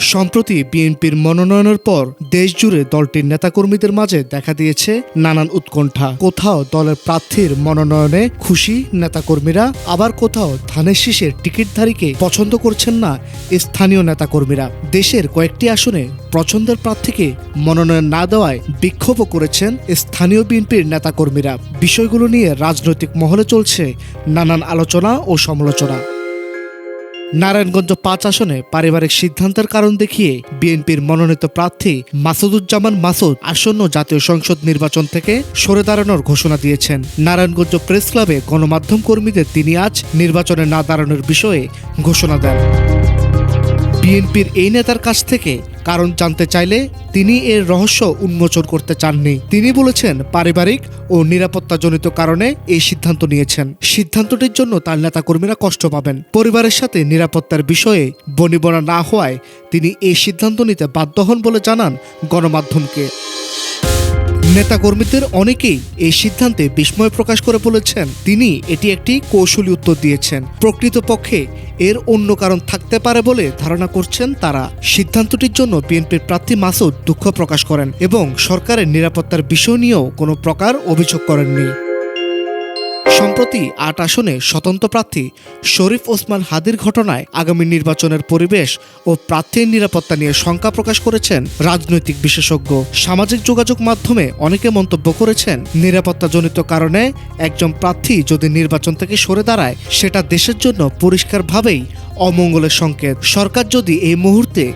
সম্প্রতি বিএনপির মনোনয়নের পর দেশজুড়ে দলটির নেতাকর্মীদের মাঝে দেখা দিয়েছে নানান উৎকণ্ঠা। কোথাও দলের প্রার্থীর মনোনয়নে খুশি নেতাকর্মীরা, আবার কোথাও ধানের শীষের টিকিটধারীকে পছন্দ করছেন না স্থানীয় নেতাকর্মীরা। দেশের কয়েকটি আসনে পছন্দের প্রার্থীকে মনোনয়ন না দেওয়ায় বিক্ষোভও করেছেন স্থানীয় বিএনপির নেতাকর্মীরা। বিষয়গুলো নিয়ে রাজনৈতিক মহলে চলছে নানান আলোচনা ও সমালোচনা। নারায়ণগঞ্জ পাঁচ আসনে পারিবারিক সিদ্ধান্তের কারণ দেখিয়ে বিএনপির মনোনীত প্রার্থী মাসুদুজ্জামান মাসুদ আসন্ন জাতীয় সংসদ নির্বাচন থেকে সরে দাঁড়ানোর ঘোষণা দিয়েছেন। নারায়ণগঞ্জ প্রেস ক্লাবে গণমাধ্যম কর্মীদের তিনি আজ নির্বাচনে না দাঁড়ানোর বিষয়ে ঘোষণা দেন। বিএনপির এই নেতার কাছ থেকে কারণ জানতে চাইলে তিনি এর রহস্য উন্মোচন করতে চাননি। তিনি বলেছেন, পারিবারিক ও নিরাপত্তাজনিত কারণে এই সিদ্ধান্ত নিয়েছেন। সিদ্ধান্তটির জন্য তার নেতাকর্মীরা কষ্ট পাবেন। পরিবারের সাথে নিরাপত্তার বিষয়ে বনিবনা না হওয়ায় তিনি এই সিদ্ধান্ত নিতে বাধ্য হন বলে জানান গণমাধ্যমকে। নেতাকর্মীদের অনেকেই এই সিদ্ধান্তে বিস্ময় প্রকাশ করে বলেছেন, তিনি এটি একটি কৌশলী উত্তর দিয়েছেন। প্রকৃতপক্ষে এর অন্য কারণ থাকতে পারে বলে ধারণা করছেন তারা। সিদ্ধান্তটির জন্য বিএনপির প্রার্থী মাসুদ দুঃখ প্রকাশ করেন এবং সরকারের নিরাপত্তার বিষয় নিয়েও কোনো প্রকার অভিযোগ করেননি। সম্প্রতি আট আসনে স্বতন্ত্র প্রার্থী শরীফ ওসমান হাদির ঘটনায় আগামী নির্বাচনের পরিবেশ ও প্রার্থীর নিরাপত্তা নিয়ে শঙ্কা প্রকাশ করেছেন রাজনৈতিক বিশেষজ্ঞ। সামাজিক যোগাযোগ মাধ্যমে অনেকে মন্তব্য করেছেন, নিরাপত্তাজনিত কারণে একজন প্রার্থী যদি নির্বাচন থেকে সরে দাঁড়ায়, সেটা দেশের জন্য পরিষ্কারভাবেই অমঙ্গলের সংকেত। সরকার যদি এই মুহূর্তে